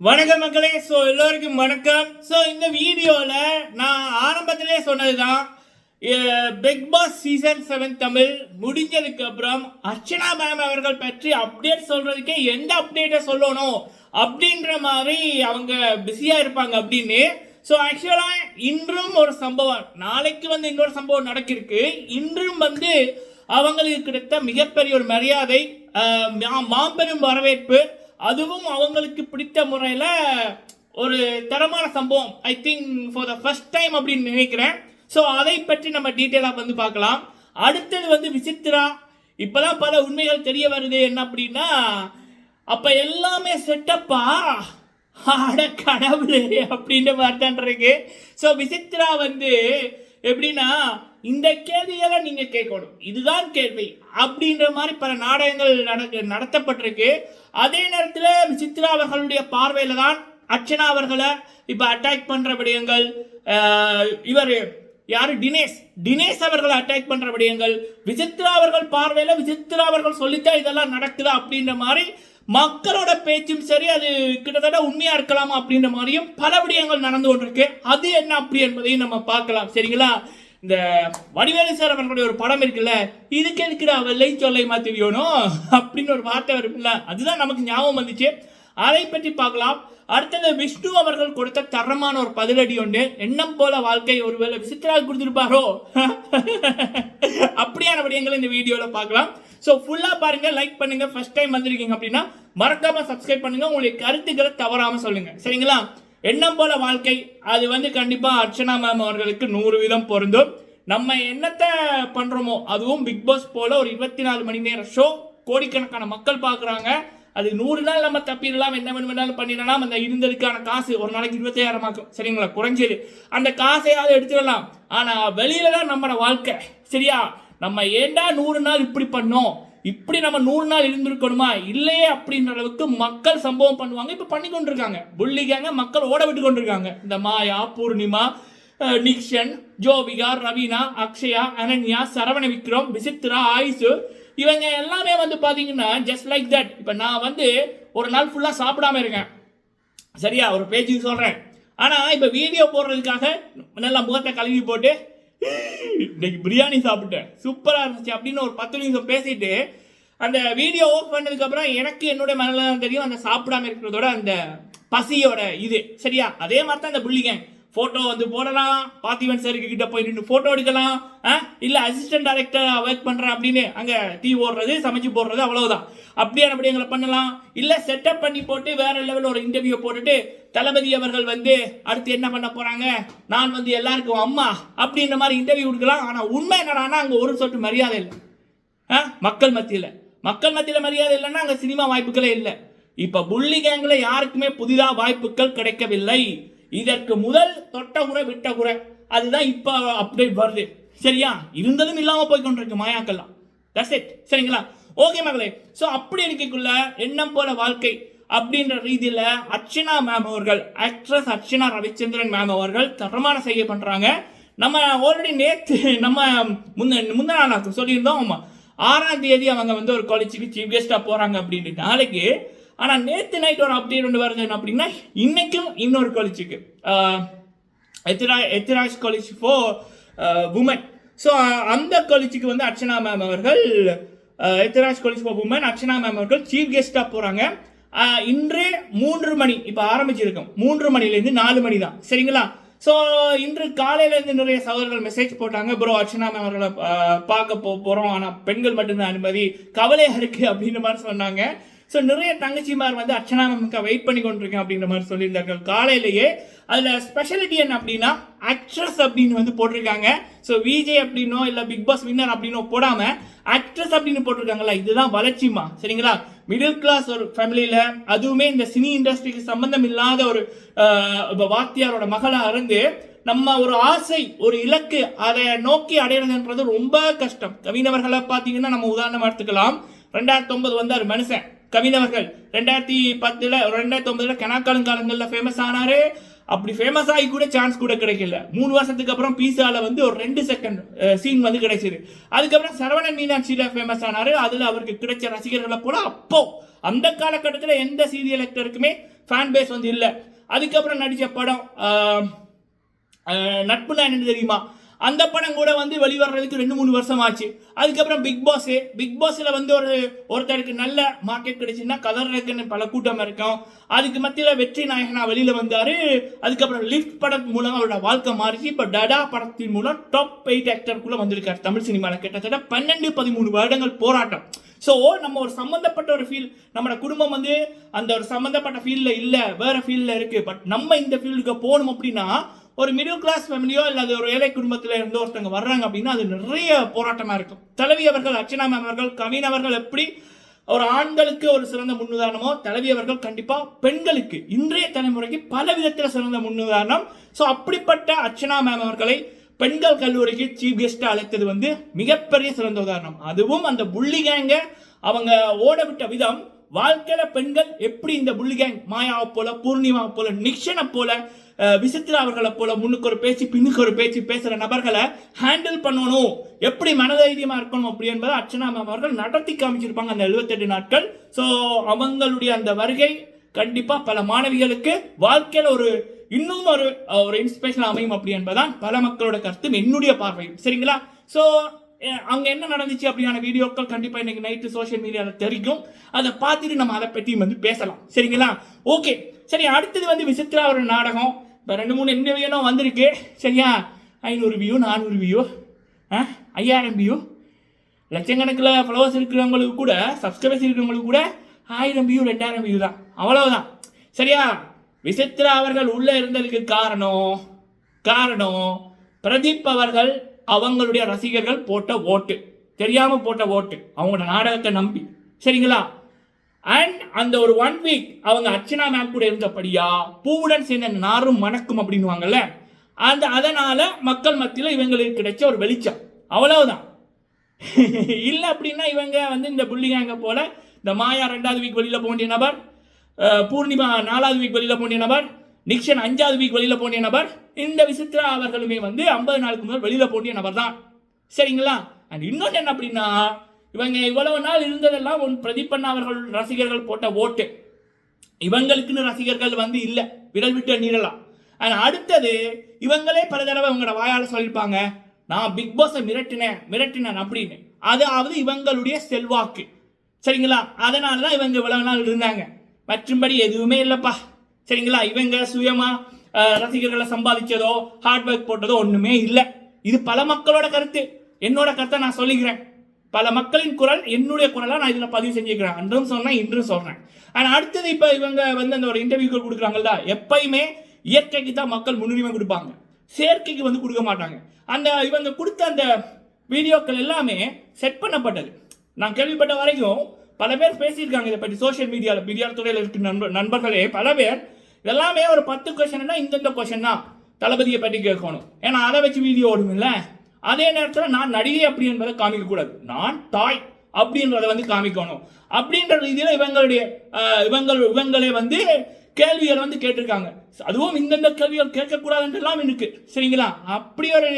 வணக்கம் மக்களே. ஸோ எல்லோருக்கும் வணக்கம். ஸோ இந்த வீடியோவில் நான் ஆரம்பத்திலே சொன்னதுதான் Big Boss season seven Tamil முடிஞ்சதுக்கு அப்புறம் அர்ச்சனா மேம் அவர்கள் பற்றி அப்டேட் சொல்கிறதுக்கே எந்த அப்டேட்டை சொல்லணும் அப்படின்ற மாதிரி அவங்க பிஸியாக இருப்பாங்க அப்படின்னு. ஸோ ஆக்சுவலாக இன்றும் ஒரு சம்பவம் நாளைக்கு வந்து இன்னொரு சம்பவம் நடக்கிருக்கு. இன்றும் வந்து அவங்களுக்கு கிடைத்த மிகப்பெரிய ஒரு மரியாதை மாபெரும் வரவேற்பு அதுவும் அவங்களுக்கு பிடித்த முறையில் ஒரு தரமான சம்பவம் I think for the first time அப்படின்னு நினைக்கிறேன். ஸோ அதை பற்றி நம்ம டீட்டெயிலாக வந்து பார்க்கலாம். அடுத்தது வந்து விசித்ரா இப்போதான் பல உண்மைகள் தெரிய வருது. என்ன அப்படின்னா அப்போ எல்லாமே செட்டப்பா அட கடவுளே அப்படின்ற மாதிரி தான் இருக்கு. ஸோ விசித்ரா வந்து எப்படின்னா இந்த கேள்வியெல்லாம் நீங்க கேட்கணும். இதுதான் கேள்வி. அப்படின்ற மாதிரி பல நாடகங்கள் நட நடத்தப்பட்டிருக்கு. அதே நேரத்தில் சித்ரா அவர்களுடைய பார்வையில தான் அர்ச்சனா அவர்களை இப்போ அட்டாக் பண்ற விடயங்கள் இவர் யாரு? தினேஷ். தினேஷ் அவர்களை அட்டாக் பண்ற விடயங்கள் விசித்ரா அவர்கள் பார்வையில விசித்ரா அவர்கள் சொல்லித்தான் இதெல்லாம் நடக்குதா அப்படின்ற மாதிரி மக்களோட பேச்சும் சரி அது கிட்டத்தட்ட உண்மையா இருக்கலாமா அப்படின்ற மாதிரியும் பல விடயங்கள் நடந்து கொண்டிருக்கு. அது என்ன அப்படி என்பதையும் நம்ம பார்க்கலாம். சரிங்களா? இந்த வடிவேலு சார் அவர்களுடைய ஒரு படம் இருக்குல்ல இதுக்கு எதுக்குடா வெள்ளை சொல்லை மாத்திரியோனும் அப்படின்னு ஒரு வார்த்தை வரும்ல அதுதான் நமக்கு ஞாபகம் வந்துச்சு. அதை பற்றி பார்க்கலாம். அடுத்தது விஷ்ணு அவர்கள் கொடுத்த தரமான ஒரு பதிலடி உண்டு எண்ணம் போல வாழ்க்கை ஒருவேளை விசித்ரா கொடுத்துருப்பாரோ? அப்படியான விடயங்களை இந்த வீடியோவில் பார்க்கலாம். ஸோ ஃபுல்லாக பாருங்கள் லைக் பண்ணுங்கள் ஃபஸ்ட் டைம் வந்திருக்கீங்க அப்படின்னா மறக்காமல் சப்ஸ்கிரைப் பண்ணுங்கள் உங்களுடைய கருத்துக்களை தவறாமல் சொல்லுங்கள் சரிங்களா? எண்ணம் போல வாழ்க்கை. அது வந்து கண்டிப்பாக அர்ச்சனா மேம் அவர்களுக்கு நூறு வீதம் பொருந்தும். நம்ம என்னத்தை பண்ணுறோமோ அதுவும் பிக் பாஸ் போல் ஒரு இருபத்தி நாலு மணி நேரம் ஷோ கோடிக்கணக்கான மக்கள் பார்க்குறாங்க. அது நூறு நாள் நம்ம தப்பிடலாம் என்ன வேணும் வேணாலும் பண்ணிடலாம். அந்த இருந்ததுக்கான காசு ஒரு நாளைக்கு இருபத்தாயிரம் ஆகும் சரிங்களா? குறைஞ்சது. அந்த காசையாவது எடுத்துடலாம். ஆனால் வெளியில தான் நம்மளோட வாழ்க்கை. சரியா? நம்ம ஏண்டா நூறு நாள் இப்படி பண்ணோம்? இப்படி நம்ம நூறு நாள் இருந்திருக்கணுமா? இல்லையே அப்படின்ற அளவுக்கு மக்கள் சம்பவம் பண்ணுவாங்க. இப்போ பண்ணி கொண்டிருக்காங்க. புள்ளிக்காங்க மக்கள் ஓட விட்டு கொண்டிருக்காங்க. இந்த மாயா பூர்ணிமா நிக்ஷன் ஜோவிகா ரவீனா அக்ஷயா அனன்யா சரவண விக்ரம் விசித்ரா ஆயுசு இவங்க எல்லாமே வந்து பார்த்தீங்கன்னா ஜஸ்ட் லைக் தட் இப்போ நான் வந்து ஒரு நாள் ஃபுல்லாக சாப்பிடாம இருக்கேன். சரியா? ஒரு பேஜுக்கு சொல்கிறேன் ஆனால் இப்போ வீடியோ போடுறதுக்காக நல்லா முகத்தை கழுவி போட்டு இன்னைக்கு பிரியாணி சாப்பிட்டேன். சூப்பராக இருந்துச்சு அப்படின்னு ஒரு பத்து நிமிஷம் பேசிட்டு அந்த வீடியோ ஆஃப் பண்ணதுக்கப்புறம் எனக்கு என்னோட மனநிலை தெரியும். அந்த சாப்பிடாம இருக்கிறதோட அந்த பசியோட இது. சரியா? அதே மாதிரி தான் அந்த புள்ளிங்க ஃபோட்டோ வந்து போடலாம். பார்த்திவன் சாருக்கு கிட்ட போய் நின்று ஃபோட்டோ எடுக்கலாம். ஆ? இல்லை அசிஸ்டன்ட் டைரக்டர் ஒர்க் பண்ணுறேன் அப்படின்னு அங்கே டீ ஓடுறது சமைச்சு போடுறது அவ்வளோதான் அப்படியே அப்படி எங்களை பண்ணலாம். இல்லை செட்டப் பண்ணி போட்டு வேற லெவலில் ஒரு இன்டர்வியூ போட்டுட்டு தளபதி அவர்கள் வந்து அடுத்து என்ன பண்ண போகிறாங்க நான் வந்து எல்லாருக்கும் அம்மா அப்படின்ற மாதிரி இன்டர்வியூ கொடுக்கலாம். ஆனால் உண்மை என்னடானா அங்கே ஒரு சொட்டு மரியாதை இல்லை. ஆ? மக்கள் மத்தியில். மக்கள் மத்தியில் மரியாதை இல்லைன்னா அங்கே சினிமா வாய்ப்புகளே இல்லை. இப்போ புள்ளி கேங்கில் யாருக்குமே புதிதாக வாய்ப்புகள் கிடைக்கவில்லை. இதற்கு முதல் தொட்ட குறை விட்ட குறை. அதுதான் இப்போ அப்டேட் வருது. சரியா? இருந்ததும் இல்லாமல் போய் கொண்டிருக்கு மாயாக்கள்லாம். தட்ஸ் இட் சரிங்களா? ஓகே மகளே. ஸோ அப்படி இருக்கக்குள்ள எண்ணம் போல வாழ்க்கை அப்படின்ற ரீதியில் அர்ச்சனா மேம் அவர்கள் ஆக்ட்ரஸ் அர்ச்சனா ரவிச்சந்திரன் மேம் அவர்கள் தரமான செய்ய பண்ணுறாங்க நம்ம ஆல்ரெடி நேற்று நம்ம முந்த முந்தின நாள் சொல்லியிருந்தோம் ஆமாம் ஆறாம் தேதி அவங்க வந்து ஒரு காலேஜுக்கு சீஃப் கெஸ்ட்டாக போகிறாங்க அப்படின்ட்டு. நாளைக்கு ஆனால் நேற்று நைட் ஒரு அப்டேட் ஒன்று வருது. என்ன அப்படின்னா இன்றைக்கும் இன்னொரு காலேஜுக்கு Ithra Ethiraj college for women so அந்த காலேஜுக்கு வந்து அர்ச்சனா மேம் அவர்கள் அஹ், Ethiraj college for women Archana ma'am அவர்கள் சீஃப் கெஸ்ட்டாக போகிறாங்க இன்று மூன்று மணி இப்போ ஆரம்பிச்சிருக்கோம். மூன்று மணிலேருந்து நாலு மணி தான். சரிங்களா? ஸோ இன்று காலையிலேருந்து நிறைய சகோதரர்கள் மெசேஜ் போட்டாங்க. ப்ரோ அர்ச்சனா மேம் அவர்களை பார்க்க போ போகிறோம் ஆனால் பெண்கள் மட்டும்தான் அனுமதி. கவலையாக இருக்குது அப்படின்ற மாதிரி சொன்னாங்க. ஸோ நிறைய தங்கச்சிமார் வந்து அர்ச்சனா மேமுக்கு வெயிட் பண்ணி கொண்டிருக்கேன் அப்படின்ற மாதிரி சொல்லியிருந்தார்கள். காலையிலேயே அதில் ஸ்பெஷாலிட்டி என்ன அப்படின்னா ஆக்ட்ரஸ் அப்படின்னு வந்து போட்டிருக்காங்க. ஸோ விஜே அப்படின்னோ இல்லை பிக் பாஸ் வின்னர் அப்படின்னோ போடாமல் ஆக்ட்ரஸ் அப்படின்னு போட்டிருக்காங்களா இதுதான் வளர்ச்சிமா சரிங்களா? மிடில் கிளாஸ் ஒரு ஃபேமிலியில் அதுவுமே இந்த சினி இண்டஸ்ட்ரிக்கு சம்பந்தம் இல்லாத ஒரு வாத்தியாரோட மகளாக இருந்து நம்ம ஒரு ஆசை ஒரு இலக்கு அதை நோக்கி அடையிறதுன்றது ரொம்ப கஷ்டம். கவினவர்களை பார்த்தீங்கன்னா நம்ம உதாரணமாக எடுத்துக்கலாம். ரெண்டாயிரத்தி ஒன்பது வந்தார் மனுஷன். கவிதவர்கள் ரெண்டாயிரத்தி பத்துல ரெண்டாயிரத்தி ஒன்பதுல கணக்காலங்காலங்களில் ஃபேமஸ் ஆனாரு. அப்படி ஃபேமஸ் ஆகி கூட சான்ஸ் கூட கிடைக்கல. மூணு வருஷத்துக்கு அப்புறம் பீஸாவில் வந்து ஒரு ரெண்டு செகண்ட் சீன் வந்து கிடைச்சிது. அதுக்கப்புறம் சரவணன் மீனாட்சியில ஃபேமஸ் ஆனாரு. அதுல அவருக்கு கிடைச்ச ரசிகர்களை போல அப்போ அந்த காலகட்டத்தில் எந்த சீரியல் ஆக்டருக்குமே ஃபேன் பேஸ் வந்து இல்லை. அதுக்கப்புறம் நடித்த படம் நட்புலா ஆஹ், என்னன்னு தெரியுமா? அந்த படம் கூட வந்து வெளிவரதுக்கு ரெண்டு மூணு வருஷம் ஆச்சு அதுக்கப்புறம் பிக் பாஸ் பிக் பாஸ்ல வந்து ஒரு ஒருத்தருக்கு நல்ல மார்க்கெட் கிடைச்சுன்னா கதறதுக்குன்னு பல கூட்டம் இருக்கும். அதுக்கு மத்தியில் வெற்றி நாயகனா வெளியில வந்தாரு. அதுக்கப்புறம் லிஃப்ட் படம் மூலம் அவரோட வாழ்க்கை மாறிச்சு. இப்போ டடா படத்தின் மூலம் டாப் எயிட் ஆக்டருக்குள்ள வந்திருக்காரு தமிழ் சினிமாவில். கிட்டத்தட்ட பன்னெண்டு பதிமூணு வருடங்கள் போராட்டம். ஸோ நம்ம ஒரு சம்மந்தப்பட்ட ஒரு ஃபீல் நம்மளோட குடும்பம் வந்து அந்த ஒரு சம்மந்தப்பட்ட ஃபீல்டில் இல்லை வேற ஃபீல்டில் இருக்கு. பட் நம்ம இந்த ஃபீல்டுக்கு போகணும் அப்படின்னா ஒரு மிடில் கிளாஸ் ஃபேமிலியோ இல்லை ஒரு ஏழை குடும்பத்தில் இருந்து ஒருத்தவங்க வர்றாங்க அப்படின்னா அது நிறைய போராட்டமாக இருக்கும். தலைவி அவர்கள் அர்ச்சனா மேம் அவர்கள் கவின் அவர்கள் எப்படி ஒரு ஆண்களுக்கு ஒரு சிறந்த முன்னுதாரணமோ தலைவி அவர்கள் கண்டிப்பாக பெண்களுக்கு இன்றைய தலைமுறைக்கு பல விதத்தில் சிறந்த முன்னுதாரணம். ஸோ அப்படிப்பட்ட அர்ச்சனா மேம் அவர்களை பெண்கள் கல்லூரிக்கு சீஃப் கெஸ்ட்டாக அழைத்தது வந்து மிகப்பெரிய சிறந்த உதாரணம். அதுவும் அந்த புள்ளி கேங்க அவங்க ஓட விட்ட விதம் வாழ்க்கையில பெண்கள் எப்படி இந்த புள்ளி கேங் மாயாவை போல பூர்ணிமாவை போல நிக்ஷனை போல விசித்ரா அவர்களை போல முன்னுக்கு ஒரு பேச்சு பின்னுக்கு ஒரு பேச்சு பேசுற நபர்களை ஹேண்டில் பண்ணணும். எப்படி மனதைரியமா இருக்கணும் அப்படி என்பதை அர்ச்சனா மேம் அவர்கள் நடத்தி காமிச்சிருப்பாங்க அந்த 78 நாட்கள். ஸோ அவங்களுடைய அந்த வருகை கண்டிப்பா பல மாணவிகளுக்கு வாழ்க்கையில் ஒரு இன்னும் ஒரு ஒரு இன்ஸ்பிரேஷன் அமையும் அப்படி என்பதுதான் பல மக்களோட கருத்து என்னுடைய பார்வையும் சரிங்களா? ஸோ அங்கே என்ன நடந்துச்சு அப்படியான வீடியோக்கள் கண்டிப்பாக இன்னைக்கு நைட்டு சோஷியல் மீடியாவில் தெரியும். அதை பார்த்துட்டு நம்ம அதை பற்றி வந்து பேசலாம். சரிங்களா? ஓகே சரி அடுத்தது வந்து விசித்ரா ஒரு நாடகம். இப்போ ரெண்டு மூணு என்ன வியூனோ வந்திருக்கு. சரியா? ஐநூறு வியூ நானூறு வியூ ஐயாயிரம் வியூ லட்சக்கணக்கில் ஃபாலோவர்ஸ் இருக்கிறவங்களுக்கு கூட சப்ஸ்கிரைபர்ஸ் இருக்கிறவங்களுக்கு கூட ஆயிரம் வியூ ரெண்டாயிரம் வியூ தான். அவ்வளோதான் சரியா? விசித்ரா அவர்கள் உள்ளே இருந்ததுக்கு காரணம் காரணம் பிரதீப் அவர்கள் அவங்களுடைய ரசிகர்கள் போட்ட ஓட்டு. தெரியாமல் போட்ட ஓட்டு. அவங்களோட நாடகத்தை நம்பி. சரிங்களா? அண்ட் அந்த ஒரு ஒன் வீக் அவங்க அர்ச்சனா மேம் கூட இருந்தபடியா பூவுடன் சேர்ந்த நாரும் மணக்கும் அப்படின்வாங்கல்ல அந்த அதனால மக்கள் மத்தியில் இவங்களுக்கு கிடைச்ச ஒரு வெளிச்சம். அவ்வளவுதான். இல்லை அப்படின்னா இவங்க வந்து இந்த புள்ளிகாங்க போல இந்த மாயா ரெண்டாவது வீக் வெளியில் போக வேண்டிய நபர் பூர்ணிமா நாலாவது வீக் வெளியில் போக வேண்டிய நபர் நிக்ஷன் அஞ்சாவது வீக் வெளியில் போனிய நபர் இந்த விசித்ரா அவர்களுமே வந்து ஐம்பது நாளுக்கு முதல் வெளியில் போக நபர் தான் சரிங்களா? அண்ட் இன்னொன்று என்ன அப்படின்னா இவங்க இவ்வளவு நாள் இருந்ததெல்லாம் ஒன் பிரதீபண்ணா அவர்கள் ரசிகர்கள் போட்ட ஓட்டு. இவங்களுக்குன்னு ரசிகர்கள் வந்து இல்லை விரல் விட்டு நீரலாம் ஆனால் அடுத்தது இவங்களே பல தடவை இவங்களோட வாயால் சொல்லியிருப்பாங்க நான் பிக் பாஸை மிரட்டினேன் மிரட்டினேன் அப்படின்னு. அதாவது இவங்களுடைய செல்வாக்கு. சரிங்களா? அதனால தான் இவங்க இவ்வளவு நாள் இருந்தாங்க. மற்றும்படி எதுவுமே இல்லைப்பா. சரிங்களா? இவங்க சுயமா ரசிகர்களை சம்பாதிச்சதோ ஹார்ட் ஒர்க் போட்டதோ ஒண்ணுமே இல்லை. இது பல மக்களோட கருத்து. என்னோட கருத்தை நான் சொல்லிக்கிறேன். பல மக்களின் குரல் என்னுடைய குரலாக நான் இதில் பதிவு செஞ்சுக்கிறேன். அன்றும் சொன்னேன் இன்றும் சொல்கிறேன் ஆனால் அடுத்தது இப்போ இவங்க வந்து அந்த ஒரு இன்டர்வியூக்கள் கொடுக்குறாங்கல்ல எப்பயுமே இயற்கைக்கு தான் மக்கள் முன்னுரிமை கொடுப்பாங்க. செயற்கைக்கு வந்து கொடுக்க மாட்டாங்க. அந்த இவங்க கொடுத்த அந்த வீடியோக்கள் எல்லாமே செட் பண்ணப்பட்டது. நான் கேள்விப்பட்ட வரைக்கும் பல பேர் பேசியிருக்காங்க இதை பற்றி. சோஷியல் மீடியாவில் மீடியா துறையில் இருக்கிற நண்பர் நண்பர்களே பல பேர் எல்லாமே ஒரு பத்து கொஷன்னா இந்தந்த கொஷன் தான். தளபதியை பற்றி கேட்கணும். ஏன்னா அதை வச்சு வீடியோ ஓடுமில்ல அதே நேரத்தில் நான் நடிகை அப்படி என்பதை காமிக்கக்கூடாது. நான் தாய் அப்படின்றத வந்து காமிக்கணும். அப்படின்ற ரீதியில் இவங்களுடைய இவங்கள் இவங்களே வந்து கேள்விகள் வந்து கேட்டிருக்காங்க. அதுவும் இந்தந்த கேள்விகள் கேட்கக்கூடாதுன்றலாம் இருக்கு. சரிங்களா? அப்படி ஒரு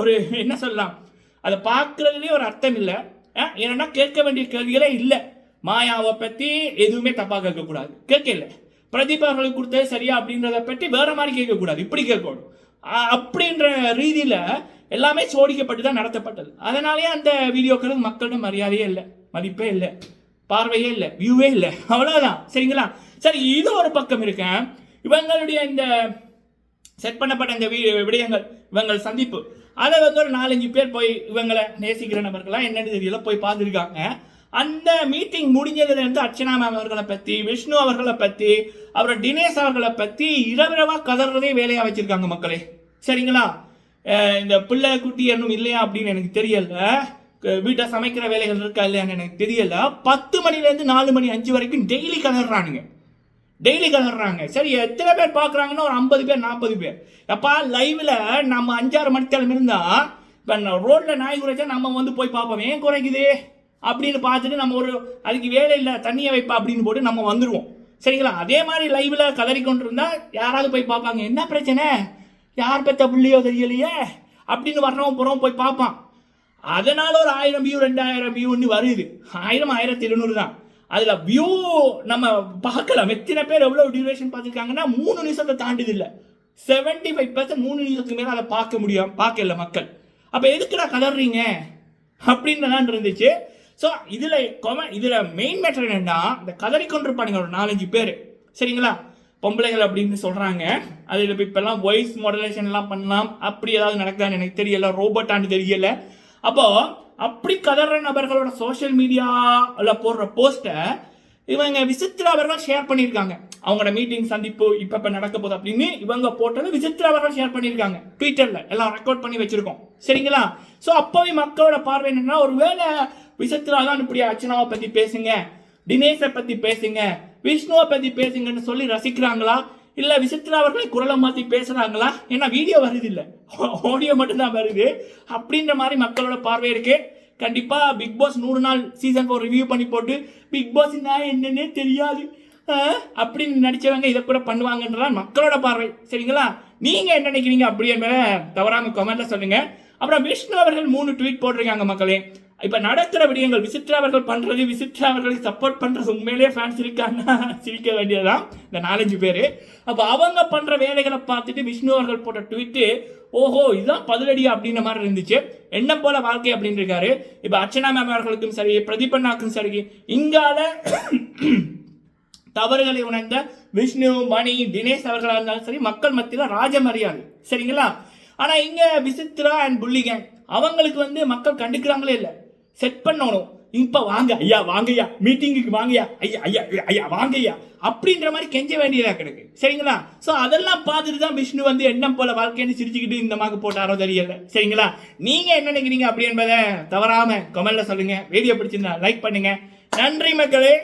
ஒரு என்ன சொல்லலாம்? அதை பார்க்குறதுலேயே ஒரு அர்த்தம் இல்லை. ஏன்னா கேட்க வேண்டிய கேள்விகளே இல்லை. மாயாவை பற்றி எதுவுமே தப்பாக கேட்கக்கூடாது. கேட்கல பிரதீப் அவர்களுக்கு கொடுத்தது சரியா அப்படின்றத பற்றி வேற மாதிரி கேட்கக்கூடாது. இப்படி கேட்கணும். அப்படின்ற ரீதியில் எல்லாமே சோடிக்கப்பட்டு தான் நடத்தப்பட்டது. அதனாலேயே அந்த வீடியோக்களுக்கு மக்களிடம் மரியாதையே இல்லை மதிப்பே இல்லை பார்வையே இல்லை வியூவே இல்லை. அவ்வளோதான் சரிங்களா? சரி இது ஒரு பக்கம் இருக்கேன் இவங்களுடைய இந்த செட் பண்ணப்பட்ட இந்த வி- விடயங்கள் இவங்கள் சந்திப்பு. அதை வந்து ஒரு நாலஞ்சு பேர் போய் இவங்களை நேசிக்கிற நபர்களாம் என்னன்னு தெரியல போய் பார்த்துருக்காங்க. அந்த மீட்டிங் முடிஞ்சதுலேருந்து அர்ச்சனா மேம் அவர்களை பற்றி விஷ்ணு அவர்களை பற்றி அப்புறம் தினேஷ் அவர்களை பற்றி இரவிரவாக கதறதே வேலையாக வச்சுருக்காங்க மக்களே. சரிங்களா? இந்த பிள்ளை குட்டி இன்னும் இல்லையா அப்படின்னு எனக்கு தெரியல. வீட்டை சமைக்கிற வேலைகள் இருக்கா இல்லையான்னு எனக்கு தெரியல. பத்து மணிலேருந்து நாலு மணி அஞ்சு வரைக்கும் டெய்லி கதறானுங்க. டெய்லி கதறாங்க. சரி எத்தனை பேர் பார்க்குறாங்கன்னா ஒரு ஐம்பது பேர் நாற்பது பேர். எப்பா லைவில் நம்ம அஞ்சாறு மணித்தளம் இருந்தால் இப்போ ரோட்டில் நாய் குறைச்சா நம்ம வந்து போய் பார்ப்போம். ஏன் குறைக்குது? அப்படின்னு பார்த்துட்டு நம்ம ஒரு அதுக்கு வேலை இல்லை தண்ணியை வைப்பா அப்படின்னு போட்டு நம்ம வந்துடுவோம் சரிங்களா? அதே மாதிரி லைவில் கதறி கொண்டு யாராவது போய் பார்ப்பாங்க என்ன பிரச்சனை? யார் பெற்ற புள்ளியோ தெரியலையே? அப்படின்னு வர்றவன் போகிறோம் போய் பார்ப்பான். அதனால ஒரு ஆயிரம் வியூ ரெண்டாயிரம் வியூன்னு வருது. ஆயிரம் ஆயிரத்தி எழுநூறு தான். அதில் வியூ நம்ம பார்க்கலாம். எத்தனை பேர் எவ்வளோ டியூரேஷன் பார்த்துருக்காங்கன்னா மூணு நிமிஷத்தை தாண்டுது இல்லை. செவன்டி ஃபைவ் பர்சன்ட் மூணு நிமிஷத்துக்கு மேலே அதை பார்க்க முடியும் பார்க்கல மக்கள். அப்போ எதுக்குடா கதறீங்க? அப்படின்னு தான் இருந்துச்சு. ஸோ இதில் கொம இதில் மெயின் மேட்டர் என்னென்னா இந்த கதறி கொண்டிருப்பானுங்க ஒரு நாலஞ்சு பேர். சரிங்களா? பொம்பளைகள் அப்படின்னு சொல்கிறாங்க அதில் இப்போ இப்போல்லாம் வாய்ஸ் மாடலேஷன்லாம் பண்ணலாம். அப்படி ஏதாவது நடக்குதான்னு எனக்கு தெரியல ரோபோட்டான்னு தெரியல. அப்போது அப்படி கதற நபர்களோட சோஷியல் மீடியாவில் போடுற போஸ்ட்டை இவங்க விசித்ரா அவர்கள் ஷேர் பண்ணியிருக்காங்க. அவங்களோட மீட்டிங் சந்திப்பு இப்போ இப்போ நடக்க போகுது அப்படின்னு இவங்க போட்டது விசித்ரா அவர்கள் ஷேர் பண்ணியிருக்காங்க. ட்விட்டரில் எல்லாம் ரெக்கார்ட் பண்ணி வச்சுருக்கோம். சரிங்களா? ஸோ அப்போவே மக்களோட பார்வை என்னன்னா ஒருவேளை விசித்ரா தான் இப்படி அர்ச்சனாவை பற்றி பேசுங்க தினேஷை பற்றி பேசுங்க விஷ்ணுவை பற்றி பேசுங்கன்னு சொல்லி ரசிக்கிறாங்களா? இல்லை விசித்ரா அவர்களை குரலை மாற்றி பேசுகிறாங்களா ஏன்னா வீடியோ வருது இல்லை. ஆடியோ மட்டும்தான் வருது. அப்படின்ற மாதிரி மக்களோட பார்வை இருக்கு. கண்டிப்பாக பிக் பாஸ் நூறு நாள் சீசன் ஃபோர் ரிவ்யூ பண்ணி போட்டு பிக் பாஸ் என்னன்னே தெரியாது. அப்படின்னு நடிச்சவங்க இதை கூட பண்ணுவாங்கன்றதான் மக்களோட பார்வை. சரிங்களா? நீங்க என்ன நினைக்கிறீங்க அப்படி என்பதை தவறாம கமெண்ட்ல சொல்லுங்க. அப்புறம் விஷ்ணு அவர்கள் மூணு ட்வீட் போட்டிருக்காங்க மக்களே. இப்போ நடக்கிற விடயங்கள் விசித்ரா அவர்கள் பண்ணுறது விசித்ரா அவர்களுக்கு சப்போர்ட் பண்ணுறது உண்மையிலே ஃபேன்ஸ் இருக்காங்கன்னா சிரிக்க வேண்டியதுதான். இந்த நாலஞ்சு பேர். அப்போ அவங்க பண்ணுற வேலைகளை பார்த்துட்டு விஷ்ணு அவர்கள் போட்ட ட்வீட்டு ஓஹோ இதுதான் பதிலடி அப்படின்ற மாதிரி இருந்துச்சு. என்ன போல வாழ்க்கை அப்படின்னு இருக்காரு. இப்போ அர்ச்சனா மேம் அவர்களுக்கும் சரி பிரதிபண்ணாக்கும் சரி இங்கால தவறுகளை உணர்ந்த விஷ்ணு மணி தினேஷ் அவர்களாக இருந்தாலும் சரி மக்கள் மத்தியில் ராஜ மரியாதை. சரிங்களா? ஆனால் இங்கே விசித்ரா அண்ட் புள்ளிங்க அவங்களுக்கு வந்து மக்கள் கண்டுக்கிறாங்களே இல்லை. செட் பண்ணணும். இப்போ வாங்க. ஐயா வாங்கய்யா. மீட்டிங்குக்கு வாங்கய்யா. ஐயா ஐயா ஐயா, ஐயா வாங்கய்யா. அப்படின்ற மாதிரி கெஞ்ச வேண்டியதாக கிடக்கு. சரிங்களா? ஸோ அதெல்லாம் பார்த்துட்டு தான் விஷ்ணு வந்து எண்ணம் போல வாழ்க்கைன்னு சிரிச்சுக்கிட்டு இந்த மாதிரி போட்டாரோ தெரியல. சரிங்களா? நீங்கள் என்ன நினைக்கிறீங்க அப்படி என்பதை தவறாமல் கமெண்ட்ல சொல்லுங்கள் வீடியோ பிடிச்சிருந்தா லைக் பண்ணுங்கள் நன்றி மக்களே.